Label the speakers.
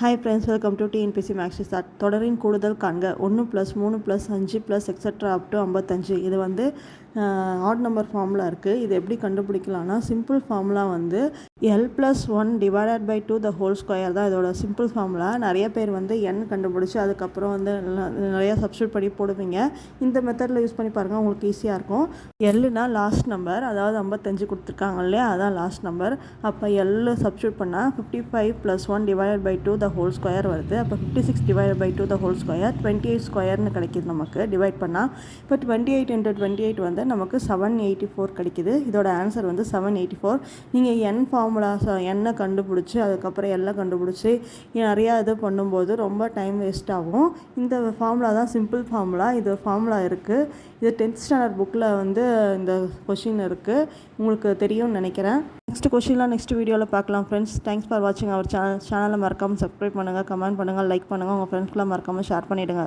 Speaker 1: Hi friends welcome to TNPC maths start தொடரின் கூடுதல் காண்க. ஒன்று ப்ளஸ் மூணு ப்ளஸ் அஞ்சு ப்ளஸ் எக்ஸட்ரா அப் டு ஐம்பத்தஞ்சு. இது வந்து ஆட் நம்பர் ஃபார்முலா இருக்குது இது எப்படி கண்டுபிடிக்கலாம்னா சிம்பிள் ஃபார்முலா வந்து L plus one divided by two the whole square தான் இதோட சிம்பிள் ஃபார்முலா நிறைய பேர் வந்து என் கண்டுபிடிச்சி அதுக்கப்புறம் வந்து நிறையா சப்ஸ்டியூட் பண்ணி போடுவீங்க. இந்த மெத்தடில் யூஸ் பண்ணி பாருங்கள் உங்களுக்கு ஈஸியாக இருக்கும். எல்லுனா லாஸ்ட் நம்பர் அதாவது ஐம்பத்தஞ்சு கொடுத்துருக்காங்க இல்லையா? அதான் லாஸ்ட் நம்பர் அப்போ எல்லு சப்ஸ்டியூட் பண்ணால் fifty five plus one divided by two the whole square வருது. அப்போ fifty six divide by two the whole square twenty eight ஸ்கொயர்னு கிடைக்கிது நமக்கு. டிவைட் பண்ணால் இப்போ twenty eight into twenty eight வந்து நமக்கு செவன் எயிட்டி ஃபோர் கிடைக்குது. இதோட ஆன்சர் வந்து செவன் எயிட்டி ஃபோர் நீங்கள் என் ஃபார்முலாஸ் எண்ணை கண்டுபிடிச்சி அதுக்கப்புறம் எல்லாம் கண்டுபிடிச்சி நிறையா இது பண்ணும்போது ரொம்ப டைம் வேஸ்ட் ஆகும். இந்த ஃபார்முலா தான் சிம்பிள் ஃபார்முலா இது ஃபார்முலா இருக்குது இது டென்த் ஸ்டாண்டர்ட் புக்கில் வந்து இந்த கொஷின் இருக்குது உங்களுக்கு தெரியும்னு நினைக்கிறேன். நெக்ஸ்ட் கொஷின்லாம் நெக்ஸ்ட் வீடியோவில் பார்க்கலாம் ஃப்ரெண்ட்ஸ் தேங்க்ஸ் ஃபார் வாட்சிங் அவர் சேனல் சேனலை மறக்காமல் சப்ஸ்கிரைப் பண்ணுங்கள் கமெண்ட் பண்ணுங்கள் லைக் பண்ணுங்கள் உங்கள் ஃப்ரெண்ட்ஸ்க்குலாம் மறக்காமல் ஷேர் பண்ணிவிடுங்க